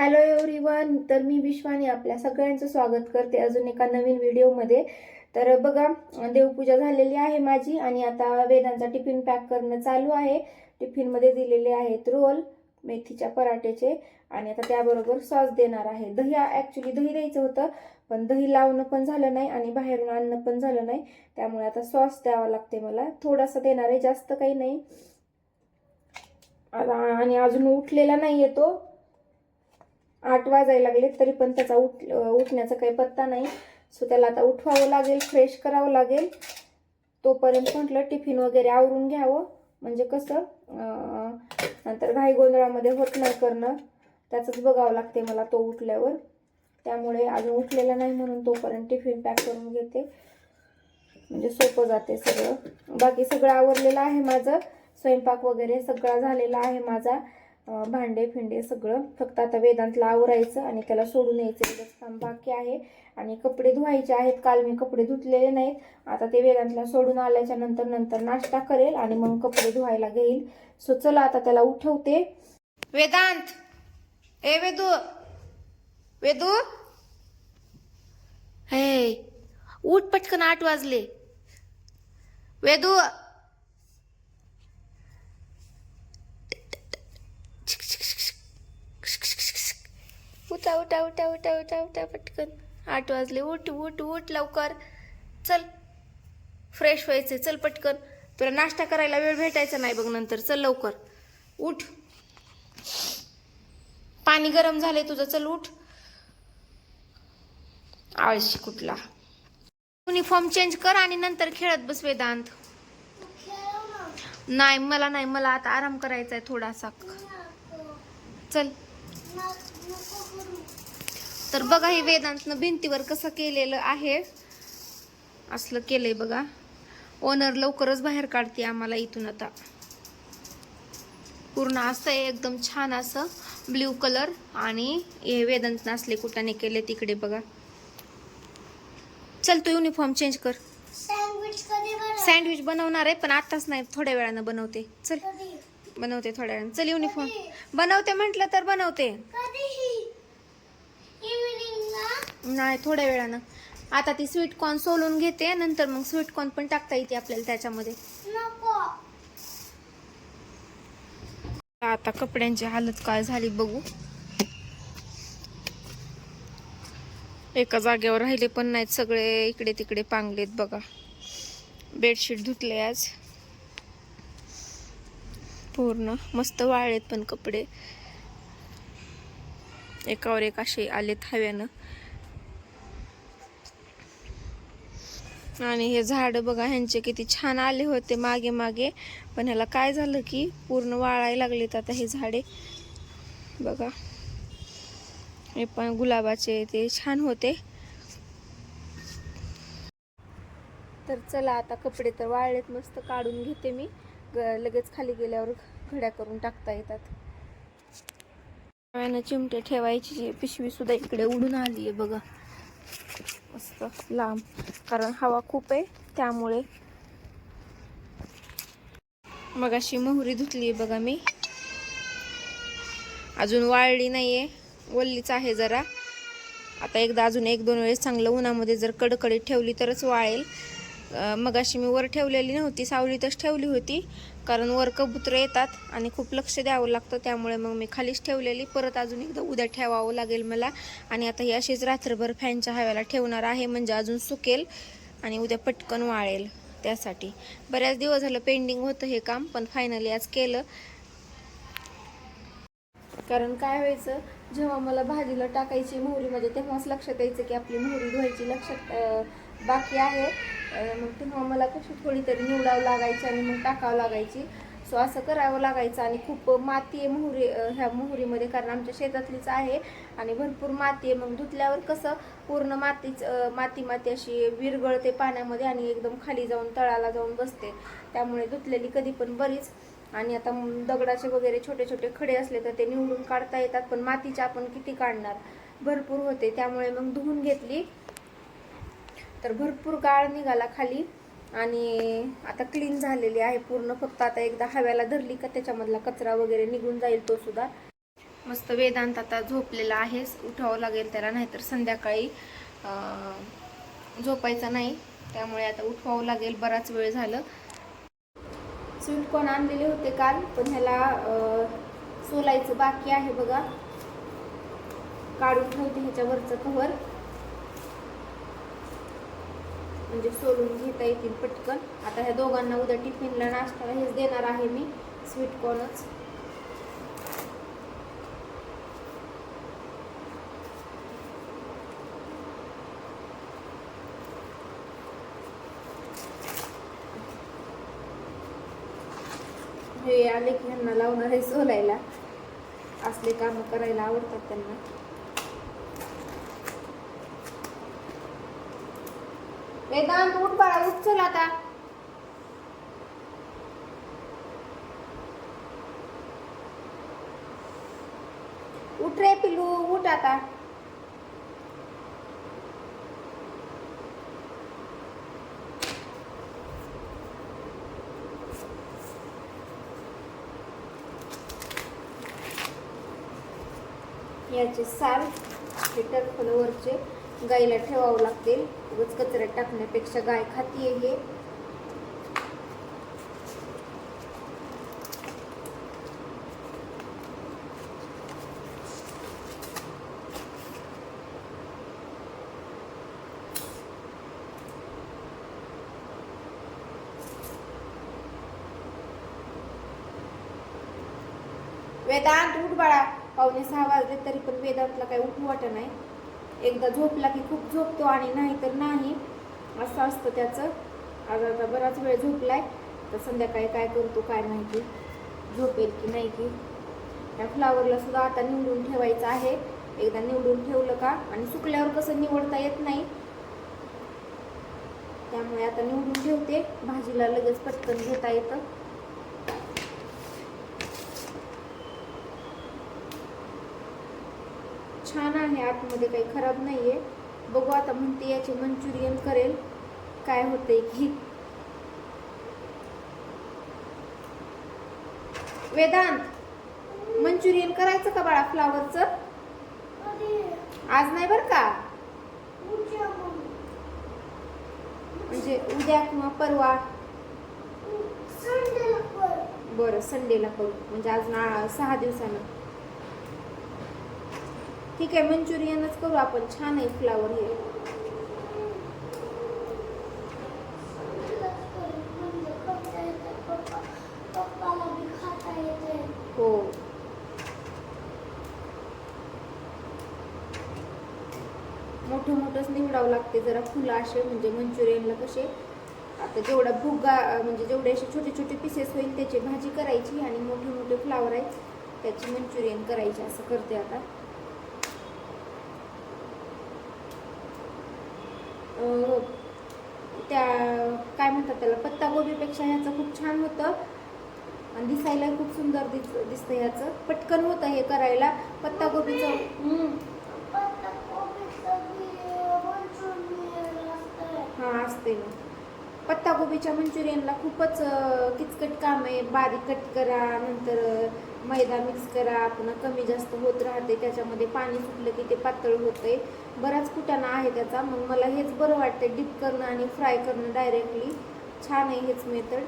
Hello everyone तर मी विश्वानी आपल्या सगळ्यांचं स्वागत करते अजून एका नवीन व्हिडिओमध्ये. तर बघा देवपूजा झालेली आहे माझी आणि आता वेदांचा टिफिन पॅक करणं चालू आहे. टिफिनमध्ये दिलेले आहेत रोल मेथीच्या पराठ्याचे आणि आता त्याबरोबर सॉस देणार आहे. दही ॲक्च्युली दही द्यायचं होतं पण दही लावणं पण झालं नाही आणि बाहेरून आणणं पण झालं नाही. त्यामुळे आता सॉस द्यावा लागते मला. थोडासा देणार आहे जास्त काही नाही. आता आणि अजून उठलेला नाही येतो आठ वाजायला लागले तरी पण त्याचा उठ उठण्याचा काही पत्ता नाही. सो त्याला आता उठवावं लागेल फ्रेश करावं लागेल. तोपर्यंत म्हटलं टिफिन वगैरे आवरून घ्यावं. म्हणजे कसं नंतर घाई गोंधळामध्ये होत नाही करणं. त्याचंच बघावं लागते मला तो उठल्यावर. त्यामुळे अजून उठलेला नाही म्हणून तोपर्यंत टिफिन पॅक करून घेते. म्हणजे सोपं जाते सगळं. बाकी सगळं आवरलेलं आहे माझं. स्वयंपाक वगैरे सगळा झालेला आहे माझा. भांडे फिंडे सगळं फक्त आता वेदांतला आवरायचं आणि त्याला सोडून यायचं. एवढंच काम बाकी आहे. आणि कपडे धुवायचे आहेत. काल मी कपडे धुतलेले नाहीत. आता ते वेदांतला सोडून आल्याच्यानंतर नंतर नाश्ता करेल आणि मग कपडे धुवायला घेईल. सो चला आता त्याला उठवते. वेदांत! ए वेदू! वेदू! हे उठ पटकन आठ वाजले. वेदू! उठा उठा उठा उठा उठा उठा पटकन. आठ वाजले. उठ उठ उठ लवकर. चल. फ्रेश व्हायचे चल पटकन. तुला नाश्ता करायला वेळ भेटायचा नाही बघ नंतर. चल लवकर. उठ. पाणी गरम झाले तुझं. चल उठ. आळशी कुठला? युनिफॉर्म चेंज कर आणि नंतर खेळत बस वेदांत. नाही मला नाही. मला आता आराम करायचा आहे थोडासा. चल. तर बघा हे वेदांतनं भिंतीवर कसं केलेलं आहे. असलं केलंय बघा. ओनर लवकरच बाहेर काढते आम्हाला इथून आता. पूर्ण असं आहे एकदम छान असं ब्ल्यू कलर आणि हे वेदांत असले कुठाने केले तिकडे बघा. चल तू युनिफॉर्म चेंज कर. सँडविच बनवणार? आहे पण आताच नाही थोड्या वेळानं बनवते. चल. बनवते थोड्या वेळानं. चल युनिफॉर्म बनवते म्हटलं तर बनवते. नाही थोड्या वेळानं. आता ती स्वीट कॉर्न सोलून घेते नंतर मग स्वीट कॉर्न पण टाकता येते आपल्याला त्याच्यामध्ये. आता कपड्यांची हालत काय झाली बघू. एका जागेवर राहिले पण नाहीत सगळे इकडे तिकडे पांगलेत बघा. बेडशीट धुतले आज. पूर्ण मस्त वाळलेत पण कपडे. एकावर एक असे आलेत हव्यानं आणि हे झाड बघा ह्यांचे किती छान आले होते मागे मागे. पण ह्याला काय झालं की पूर्ण वाळायला लागलेत आता हे झाडे. बघा. हे पण गुलाबाचे ते छान होते. तर चला आता कपडे तर वाळलेत मस्त काढून घेते मी. ग- लगेच खाली गेल्यावर घड्या करून टाकता येतात. नव्यानं चिमटे ठेवायची पिशवी सुद्धा इकडे उडून आली आहे बघा. मस्त लांब कारण हवा खूप आहे त्यामुळे. मग अशी मोहरी धुतली बघा मी. अजून वाळली नाहीये वल्लीच आहे जरा. आता एकदा अजून एक दोन वेळेस चांगलं उन्हामध्ये जर कडकडीत ठेवली तरच वाळेल. मग अशी मी वर ठेवलेली नव्हती सावलीतच ठेवली होती. कारण वर कबुतरं येतात आणि खूप लक्ष द्यावं लागतं त्यामुळे मग मी खालीच ठेवलेली. परत अजून एकदा उद्या ठेवावं लागेल मला. आणि आता ही अशीच रात्रभर फॅनच्या हव्याला ठेवणार आहे म्हणजे अजून सुकेल आणि उद्या पटकन वाळेल त्यासाठी. बऱ्याच दिवस झालं पेंडिंग होतं हे काम पण फायनली आज केलं. कारण काय व्हायचं जेव्हा मला भाजीला टाकायची मोहरी म्हणजे तेव्हाच लक्षात यायचं की आपली मोहरी धुवायची लक्षात बाकी आहे. मग तेव्हा मला कशी थोडी तरी निवडावं लागायची आणि मग टाकावं लागायची. सो असं करावं लागायचं आणि खूप माती आहे मोहरी ह्या मोहरीमध्ये कारण आमच्या शेतातलीच आहे आणि भरपूर माती आहे. मग धुतल्यावर कसं पूर्ण मातीच माती माती अशी विरगळते पाण्यामध्ये आणि एकदम खाली जाऊन तळाला जाऊन बसते. त्यामुळे धुतलेली कधी पण बरीच. आणि आता दगडाचे वगैरे छोटे छोटे खडे असले तर ते निवडून काढता येतात पण मातीचे आपण किती काढणार? भरपूर होते. त्यामुळे मग धुवून घेतली. तर भरपूर गाळ निघाला खाली आणि आता क्लीन झालेली आहे पूर्ण. फक्त आता एकदा हव्याला धरली का त्याच्यामधला कचरा वगैरे निघून जाईल तो सुद्धा. मस्त वेदांत आता झोपलेला आहे. उठावं लागेल त्याला नाहीतर संध्याकाळी झोपायचा नाही. त्यामुळे आता उठवावं लागेल. बराच वेळ झालं. स्वीट आणलेले होते काल पण ह्याला सोलायचं बाकी आहे बघा. काढून ठेवते ह्याच्यावरचं कव्हर. म्हणजे सोलून घेता येतील पटकन. आता ह्या दोघांना उद्या टिफिनला नाश्ता हेच देणार आहे मी स्वीट कॉर्नच हे आले की ह्यांना लावणार आहे सोलायला. असले काम करायला आवडतात त्यांना. वेदांत उठ बाळा उठ चल आता. उठ रे पिलू उठ आता. याचे साल हे फॉलोवरचे गाईला ठेवावं लागतील. उगाच कचऱ्यात टाकण्यापेक्षा गाय खातीये हे. वेदांत उठ बाळा. पावणे सहा वाजले तरी पण वेदांतला काही उठू वाटत नाही. एकदा झोपला की खूप झोपतो आणि नाही तर नाही. असं असतं त्याचं. आज आता बराच वेळ झोपलाय तर संध्याकाळी काय करतो काय माहिती. झोपेल की नाही की. त्या फ्लावरला सुद्धा आता निवडून ठेवायचं आहे. एकदा निवडून ठेवलं का आणि सुकल्यावर कसं निवडता येत नाही. त्यामुळे आता निवडून ठेवते. भाजीला लगेच पटकन घेता येतं. छान आहे आतमध्ये काही खराब नाहीये. बघू आता म्हणते याचे मंचुरियन करेल. काय होतंय की? वेदांत मंचुरियन करायचं का बाळा फ्लावरचं? आज नाही बरं का? म्हणजे उद्या किंवा परवा? बरं संडेला करू. म्हणजे आज ना सहा दिवसानं. ठीक आहे मंचुरियनच करू आपण. छान आहे फ्लावर हे. हो. मोठं मोठंच निवडावं लागते जरा फुलं असे म्हणजे मंचुरियनला कसे. आता जेवढा भुगा म्हणजे जेवढे असे छोटे छोटे पीसेस होईल त्याची भाजी करायची आणि मोठे मोठे फ्लावर आहेत त्याची मंचुरियन करायची असं करते आता. त्या काय म्हणतात त्याला पत्तागोबीपेक्षा ह्याचं खूप छान होतं. आणि दिसायला खूप सुंदर दिस दिसतं ह्याचं. पटकन होतं हे करायला. पत्तागोबीचं हम्म, पत्ता कोबीचं बी मंचुरियन असतंय. हा असते ना पत्तागोबीच्या मंचुरियनला खूपच किचकट काम आहे. बारीक कट करा नंतर मैदा मिक्स करा. पुन्हा कमी जास्त होत राहते. त्याच्यामध्ये पाणी सुटलं की ते पातळ होतंय. बराच कुटाणा आहे त्याचा. मग मला हेच बरं वाटतं डिप करणं आणि फ्राय करणं डायरेक्टली छान आहे हेच मेथड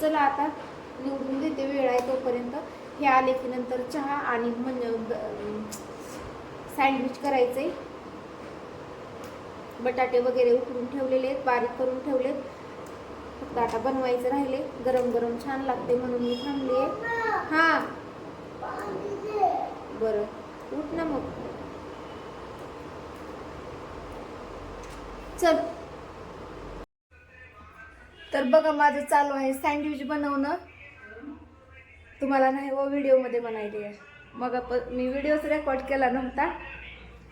चला आता निवडून देते. वेळ आहे तोपर्यंत. हे आले की नंतर चहा आणि म्हणजे सँडविच करायचे. बटाटे वगैरे उकडून ठेवलेले आहेत बारीक करून ठेवलेत. फक्त आता बनवायचं राहिले. गरम गरम छान लागते म्हणून मी थांबली आहे हां. बरं उठ ना मग. चल. तर बघा माझं चालू आहे सँडविच बनवणं. तुम्हाला नाही हो, व व्हिडिओमध्ये बनायले आहे मग मी व्हिडिओच रेकॉर्ड केला नव्हता.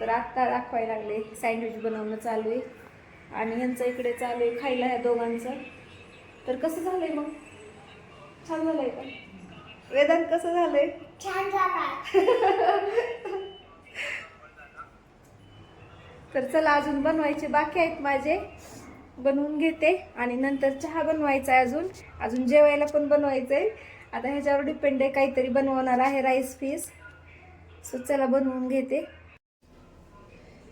तर आत्ता दाखवायला लागले. सँडविच बनवणं चालू आहे. आणि ह्यांचं इकडे चालू आहे खायला ह्या दोघांचं. तर कसं झालंय मग? छान झालंय का? वेदांत कसं झालंय? छान झाला. तर चला अजून बनवायचे बाकी आहेत माझे. बनवून घेते. आणि नंतर चहा बनवायचा आहे अजून. अजून जेवायला पण बनवायचं आहे आता ह्याच्यावर डिपेंड आहे काहीतरी बनवणार आहे राईस पीस सो चला बनवून घेते.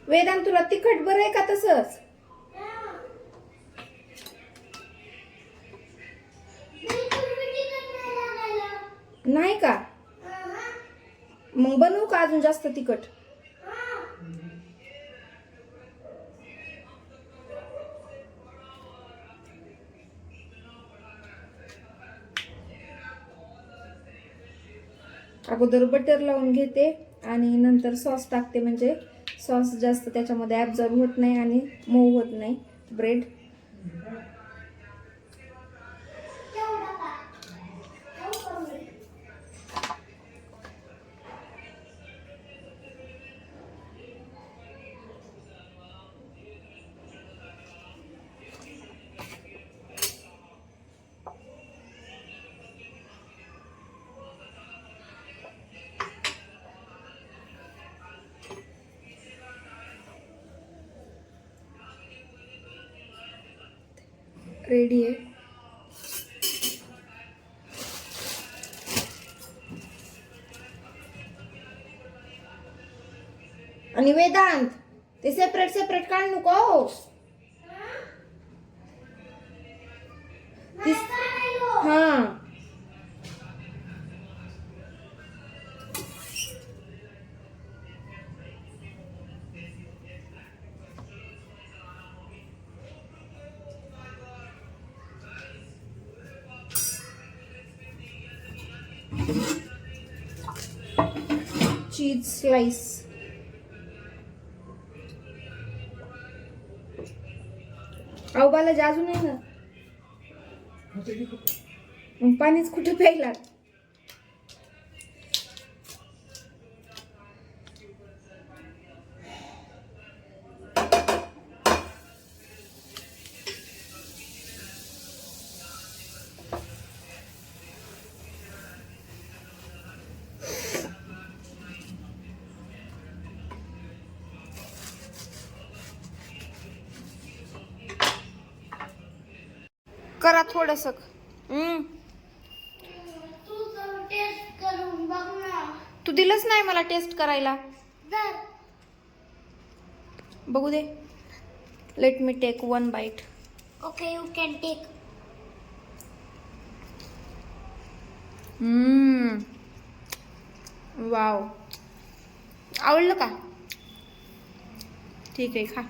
वेदांत तुला तिखट बरं आहे का तसंच? नाही नाही का? मग बनवू का अजून जास्त तिखट? अगोदर बटर लावून घेते आणि नंतर सॉस टाकते. म्हणजे सॉस जास्त त्याच्यामध्ये ॲब्झॉर्ब होत नाही आणि मऊ होत नाही. ब्रेड रेडी आहे. आणि वेदांत ते सेपरेट सेपरेट काढ नको चीज स्लाइस अहो बालाजी अजून आहे ना? मग पाणीच कुठे प्यायला करा थोडस. हम्म. तू दिलंच नाही मला टेस्ट करायला. बघू दे. Let me take one bite okay you can take wow आवडलं का? ठीक आहे खा.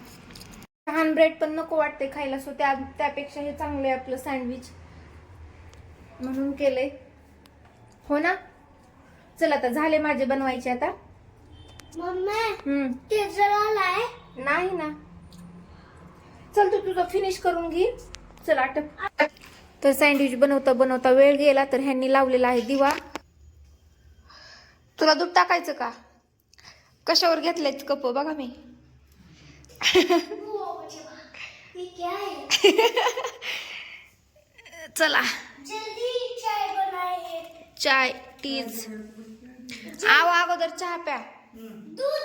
लहान ब्रेड पण नको वाटते खायला सो त्या त्यापेक्षा हे चांगलं आहे आपलं सँडविच. म्हणून केलंय. हो ना? चल आता झाले माझे बनवायचे आता. हम्म. नाही ना. चल तू तुझं फिनिश करून घे. चल आटप. तर सँडविच बनवता बनवता वेळ गेला तर ह्यांनी लावलेला आहे दिवा. तुला दूध टाकायचं का? कशावर घेतलंय कप बघा मी. चला. जल्दी चाय टीज आव अगोदर चहा प्या. दूध.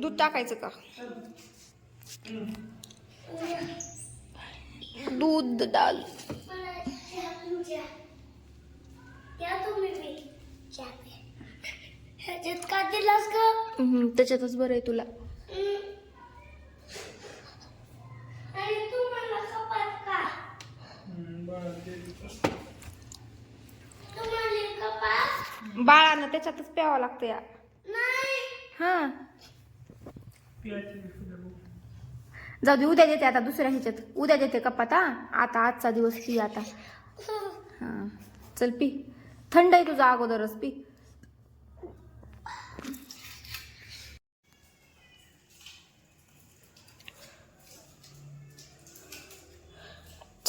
दूध टाकायचं का? दूध डाल त्याच्यातच बरं आहे तुला. आणि तू मला कपात का? तुम्हाला कपात? बाळानं त्याच्यातच प्यावं लागतं या. नाही. हा. जाऊ दे उद्या देते आता दुसऱ्या ह्याच्यात. उद्या देते कपात हा. आता आजचा दिवस पी आता. हा. चल पी. थंड आहे तुझा अगोदरच पी.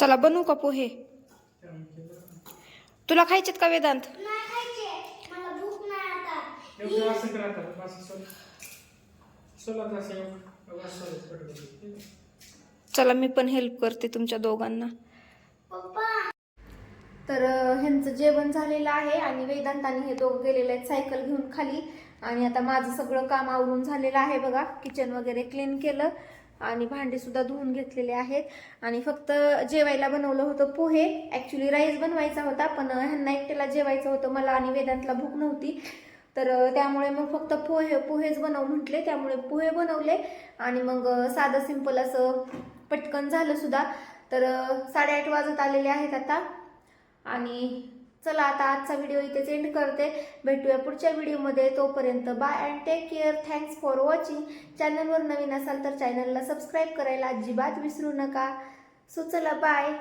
चला बनवू का पोहे? तुला खायचेत का वेदांत? नाही खायचे. मला भूक नाही आता. एवढं असं करा आता. असं सोल सोलत असं एवढं. असं सोलत पटकन. चला मी पण हेल्प करते तुमच्या दोघांना. पप्पा. तर ह्यांचं जेवण झालेलं आहे आणि वेदांत आणि हे दोघं गेलेले आहेत सायकल घेऊन खाली. आणि आता माझं सगळं काम आवरून झालेलं आहे बघा. किचन वगैरे क्लीन केलं. आणि भांडेसुद्धा धुवून घेतलेले आहेत. आणि फक्त जेवायला बनवलं होतं पोहे. ॲक्च्युली राईस बनवायचा होता पण ह्यांना एकट्याला जेवायचं होतं. मला आणि वेदांतला भूक नव्हती. तर त्यामुळे मग फक्त पोहे पोहेच बनव म्हटले. त्यामुळे पोहे बनवले. आणि मग साधं सिंपल असं पटकन झालं सुद्धा. तर साडेआठ वाजत आलेले आहेत आता. आणि चला आता आजचा व्हिडिओ इथेच एंड करते. भेटूया पुढच्या व्हिडिओमध्ये तोपर्यंत bye and take care thanks for watching चॅनलवर नवीन असाल तर चॅनलला सबस्क्राईब करायला अजिबात विसरू नका. सो चला बाय